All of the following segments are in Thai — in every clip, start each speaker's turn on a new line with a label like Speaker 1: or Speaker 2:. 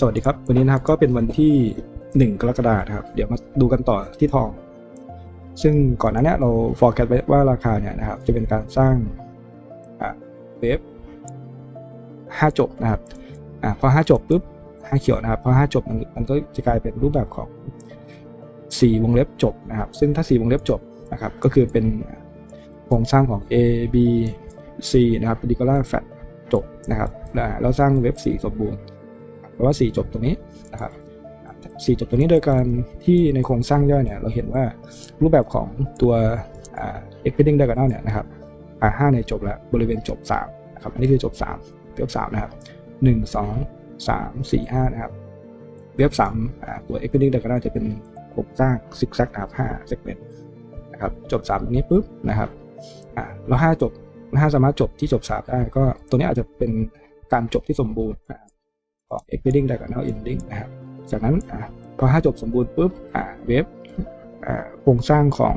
Speaker 1: สวัสดีครับ วันนี้นะครับก็เป็นวันที่ 1 กรกฎาคมครับ เดี๋ยวมาดูกันต่อที่ทอง ซึ่งก่อนหน้านี้เรา forecast ไว้ว่าราคาเนี่ยนะครับ จะเป็นการสร้างเวฟ5 จบนะครับอ่าพอ 5 จบปุ๊บ5เขียวนะครับ พอ 5 จบมันมันก็จะกลายเป็นรูปแบบของ 4 วงเล็บจบนะครับ ซึ่งถ้า 4 วงเล็บจบนะครับ ก็คือเป็นโครงสร้างของ A B C นะครับ particular flat จบนะครับแล้วแล้วสร้างเว็บ4สมบูรณ์ แปลว่า 4 จบตรงนี้นะครับ4จบตรงนี้โดยการที่ในโครงสร้างย่อยเนี่ยเราเห็นว่ารูปแบบของตัวอ่า expanding diagonal เนี่ยนะครับอ่า5ในยจบแล้วบริเวณจบ3นะครับอันนี้คือจบ3เว็บ3นะครับ 1 2 3 4 5 นะครับเว็บ3อ่าตัว expanding diagonal จะเป็นโครงสร้างซิกแซกนะครับ5 segment นะครับจบ3ตรงนี้ปุ๊บนะครับอ่าแล้ว5จบ5สามารถจบที่จบ3ได้ก็ตัวนี้อาจจะเป็นการจบที่สมบูรณ์ นะครับของ expanding diagonal ending นะครับ จากนั้นอพอ 5 จบสมบูรณ์ปุ๊บเว็บโครงสร้างของ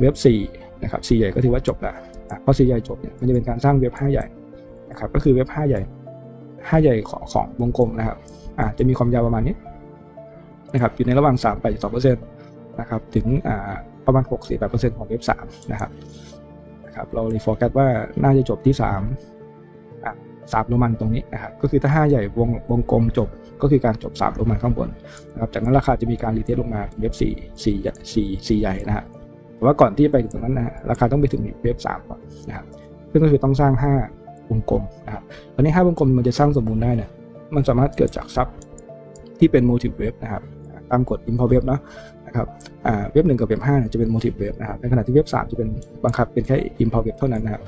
Speaker 1: เว็บ4นะครับ4ใหญ่ก็ถือว่าจบละอะพอ4ใหญ่จบเนี่ยมันจะเป็นการสร้างเว็บ5ใหญ่นะครับก็คือเว็บ5ใหญ่ 5 ใหญ่ของของวงกลมนะครับจะมีความยาวประมาณนี้นะครับอยู่ในระหว่าง3ไป2%นะครับถึงประมาณ6 4 8%ของเว็บ3นะครับนะครับเราเลยโฟกัสว่าน่าจะจบที่ 3 สามโรมันตรงนี้นะครับก็คือถ้า 5 ใหญ่วงวงกลมจบก็คือการจบ 3 โรมันข้างบนนะครับจากนั้นราคาจะมีการรีเทสลงมาเว็บ4 4 4 4 ใหญ่นะฮะแต่ว่าก่อนที่ไปถึงตรงนั้นนะราคาต้องไปถึงเว็บ3ก่อนนะครับซึ่งก็คือต้องสร้าง 5 วงกลมนะครับตอนนี้ 5 วงกลมมันจะสร้างสมบูรณ์ได้เนี่ยมันสามารถเกิดจากซับที่เป็น motive wave นะครับตามกฎ import web นะนะครับอ่าเว็บหนึ่งกับเว็บห้าจะเป็น motive wave นะครับในขณะที่เว็บ3จะเป็นบังคับเป็นแค่ import wave เท่านั้นนะครับ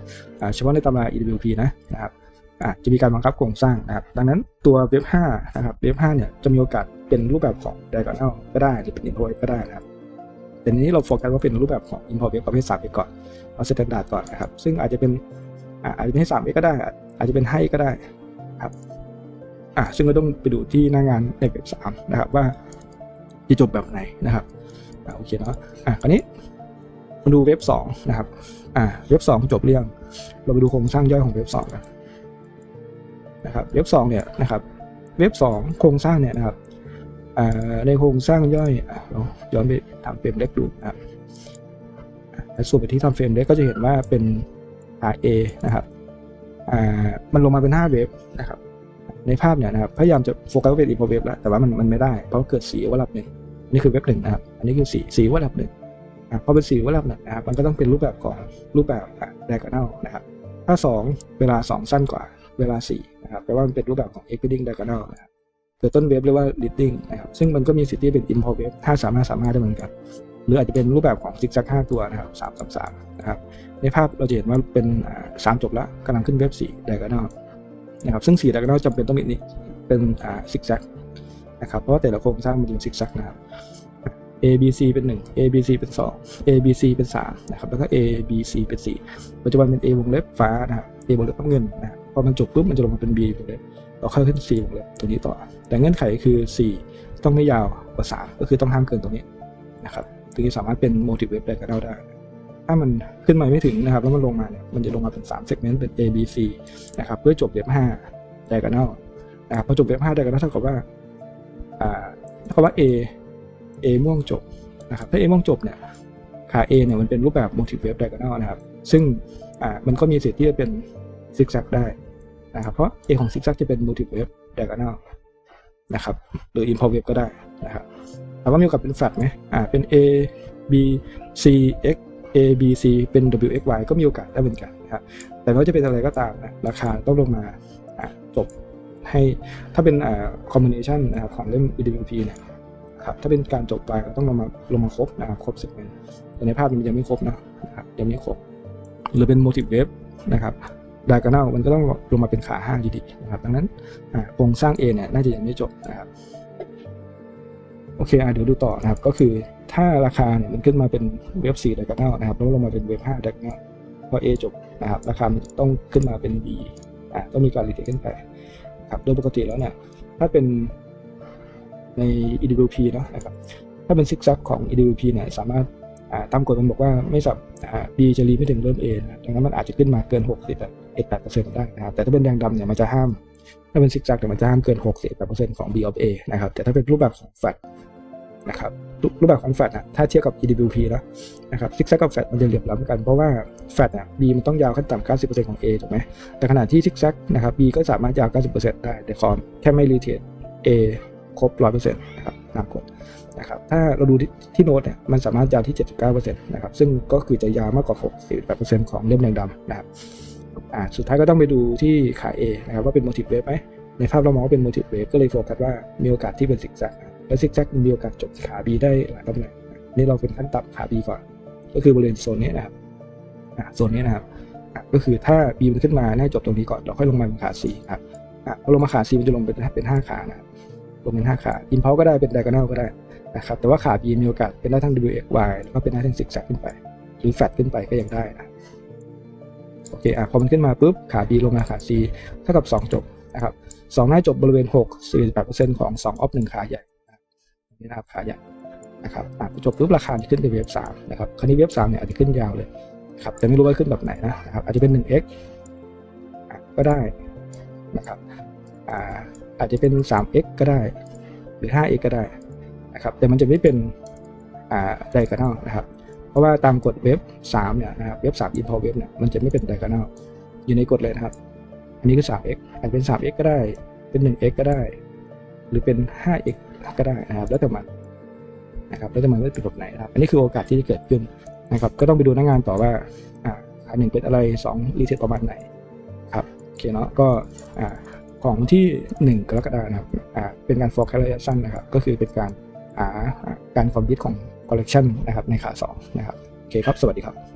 Speaker 1: เฉพาะในตำรา EWP นะนะครับ อะจะมีการบังคับโครงสร้างนะครับ ดังนั้นตัวเว็บ5นะครับเว็บ5เนี่ยจะมีโอกาสเป็นรูปแบบของ diagonal ก็ได้หรือเป็น import ก็ได้นะครับแต่นี้เราโฟกัสว่าเป็นรูปแบบของ import wave ประเภท3ไปก่อนเอา standard ก่อนนะครับ ซึ่งอาจจะเป็นอาจจะเป็นให้3ก็ได้ อาจจะเป็นให้ก็ได้ครับอะซึ่งเราต้องไปดูที่หน้างานในเว็บ3นะครับว่าจะจบแบบไหนนะครับอะโอเคเนาะอะคราวนี้มาดูเว็บ2นะครับอะเว็บ2จบเรื่อง เราไปดูโครงสร้างย่อยของเว็บ2กัน นะครับเว็บ2เนี่ยนะครับเว็บ2โครงสร้างเนี่ยนะครับในโครงสร้างย่อยอะเราย้อนไปทำเฟรมเล็กดูนะครับอะส่วนไปที่ทำเฟรมเล็กก็จะเห็นว่าเป็น RA นะครับมันลงมาเป็น 5 เว็บนะครับในภาพเนี่ยนะครับพยายามจะโฟกัสเป็น info เว็บแล้วแต่ว่ามันมันไม่ได้เพราะเกิดสีว่ารับหนึ่งนี่คือเว็บหนึ่งนะครับอันนี้คือสีสีว่ารับหนึ่งพอเป็นสีว่ารับหนึ่งนะครับมันก็ต้องเป็นรูปแบบของรูปแบบอะ diagonal นะครับถ้า 2 เวลา 2 สั้นกว่าเวลา 4 นะครับแปลว่ามันเป็นรูปแบบของ expanding diagonal นะครับเกิดต้นเวฟเรียกว่า leading นะครับซึ่งมันก็มีสิทธิ์ที่เป็น import wave 5 3 5 3 5ได้เหมือนกัน หรืออาจจะเป็นรูปแบบของ zigzag 5 ตัวนะครับ3 3 3นะครับในภาพเราจะเห็นว่าเป็นอ่า3จบแล้วกำลังขึ้นเวฟ4 diagonal นะครับซึ่ง4 diagonal จำเป็นต้องมีนี่เป็น zigzag นะครับเพราะว่าแต่ละโครงสร้างมันเป็น zigzag นะครับ A B C เป็น 1 A B C เป็น 2 A B C เป็น3นะครับแล้วก็ A B C เป็น 4 ปัจจุบันเป็น A วงเล็บฟ้านะครับ A วงเล็บน้ำเงินนะครับ พอมันจบปุ๊บมันจะลงมาเป็น B วงเล็บเราค่อยขึ้น C วงเล็บตัวนี้ต่อ แต่เงื่อนไขคือ 4 ต้องไม่ยาวกว่า 3 ก็คือต้องห้ามเกินตรงนี้นะครับถึงจะสามารถเป็น motive wave ได้ก็ได้ ถ้ามันขึ้นมาไม่ถึงนะครับแล้วมันลงมาเนี่ยมันจะลงมาเป็น3 segment เป็น A B C นะครับเพื่อจบเว็บ5 diagonal นะครับพอจบเว็บ5 diagonal เท่ากับว่าอ่าเท่ากับว่า A A ม่วงจบนะครับถ้า A ม่วงจบเนี่ยขา A เนี่ยมันเป็นรูปแบบ motive wave diagonal นะครับซึ่งอ่ามันก็มีสิทธิ์ที่จะเป็นซิกแซกได้ นะครับ เพราะ A ของซิกแซกจะเป็น motive wave diagonal นะครับ หรือ import wave ก็ได้นะครับถามว่ามีโอกาสเป็น flat ไหมอ่า เป็น A B C X A B C เป็น W X Y ก็มีโอกาสได้เหมือนกันนะครับ แต่ไม่ว่าจะเป็นอะไรก็ตามนะ ราคาต้องลงมาจบให้ถ้าเป็นอ่า combination นะครับของเล่ม EWP เนี่ยครับถ้าเป็นการจบไปก็ต้องลงมาลงมาครบนะครับครบสิบเแต่ในภาพมันยังไม่ครบนะนะครับยังไม่ครบ หรือเป็น motive wave นะครับ ดากา n นมันก็ต้องลงมาเป็นขาห้างดีๆนะครับดังนั้นโครงสร้าง A เนี่ยน่าจะยังไม่จบนะครับโอเคอะเดี๋ยวดูต่อนะครับก็คือถ้าราคาเนี่ยมันขึ้นมาเป็นเว็บ4ดากา n นนะครับแล้วลงมาเป็นเว็บ5ดากา n นพอ A จบนะครับราคาต้องขึ้นมาเป็น B อ่าต้องมีการรีเทคขึ้นไปครับโดยปกติแล้วเนี่ยถ้าเป็นใน EWP เนอะนะครับถ้าเป็นซิกแซกของ EWP เนี่ยสามารถตามกฎมันบอกว่าไม่สับ B จะรีไม่ถึงเริ่ม A นะดังนั้นมันอาจจะขึ้นมาเกิน 60 8 8ได้นะครับ แต่ถ้าเป็นแดงดำเนี่ยมันจะห้าม ถ้าเป็นซิกแซกเนี่ยมันจะห้ามเกิน 6 8ของ B of A นะครับ แต่ถ้าเป็นรูปแบบของ flat นะครับรูปแบบของ flat อะถ้าเทียบกับ EWP แล้วนะครับซิกแซกกับ flat มันจะเหลื่อมล้ำกันเพราะว่า flat อะ B มันต้องยาวขั้นต่ำ90%ของ A ถูกไหมแต่ขณะที่ซิกแซกนะครับ B ก็สามารถยาว 90%ได้แต่คอมแค่ไม่รีเทน A ครบ 100%นะครับตามกฎนะครับถ้าเราดูที่ที่โน้ตเนี่ยมันสามารถยาวที่ 79%นะครับซึ่งก็คือจะยาวมากกว่า 68%ของเล่มแดงดำนะครับ อ่าสุดท้ายก็ต้องไปดูที่ขา A นะครับว่าเป็น motive wave ไหมในภาพเรามองว่าเป็น motive wave ก็เลยโฟกัสว่ามีโอกาสที่เป็นซิกแซกและซิกแซกมีโอกาสจบขา B ได้หลายตำแหน่งนี่เราเป็นขั้นต่ำขา B ก่อน ก็คือบริเวณโซนนี้นะครับอ่าโซนนี้นะครับอะก็คือถ้า B มันขึ้นมาน่าจบตรงนี้ก่อนเราค่อยลงมาเป็นขา C ครับอะพอลงมาขา C มันจะลงเป็นเป็นห้าขานะครับลงเป็นห้าขา impulse ก็ได้เป็น diagonal ก็ได้นะครับแต่ว่าขา B มีโอกาสเป็นได้ทั้ง W X Y แล้วก็เป็นได้ทั้ง zigzag ขึ้นไป หรือ flat ขึ้นไปก็ยังได้นะ อเคอะพอมันขึ้นมาปุ๊บขา B ลงมาขา C เท่ากับ 2 จบนะครับ2น่าจบบริเวณ 6 48%ของ2ออฟ1ขาใหญ่นะครับนี่นะครับขาใหญ่นะครับอะจบปุ๊บราคาจะขึ้นไปเวฟ3นะครับคราวนี้เวฟ3เนี่ยอาจจะขึ้นยาวเลยครับแต่ไม่รู้ว่าขึ้นแบบไหนนะครับอาจจะเป็น 1x อะก็ได้นะครับอ่าอาจจะเป็น 3x ก็ได้ หรือ 5x ก็ได้นะครับแต่มันจะไม่เป็นอ่า diagonal นะครับ ราะว่าตามกฎเว็บ3เนี่ยนะครับเว็บ3 import เว็บเนี่ยมันจะไม่เป็น diagonal อยู่ในกฎเลยนะครับ อันนี้คือ 3x อาจจะเป็น 3x ก็ได้ เป็น 1x ก็ได้ หรือเป็น 5x ก็ได้นะครับแล้วแต่มันนะครับแล้วแต่มันว่าเป็นแบบไหนนะครับ อันนี้คือโอกาสที่จะเกิดขึ้นนะครับ ก็ต้องไปดูหน้างานต่อว่าอ่าหนึ่งเป็นอะไร2รีเซ็ตประมาณไหนครับโอเคเนาะก็อ่าของที่ 1 กรกฎาคมนะครับอ่าเป็นการ forecast ระยะสั้นนะครับ ก็คือเป็นการหาการคอมพิวของ collection นะครับในขา2นะครับโอเคครับ สวัสดีครับ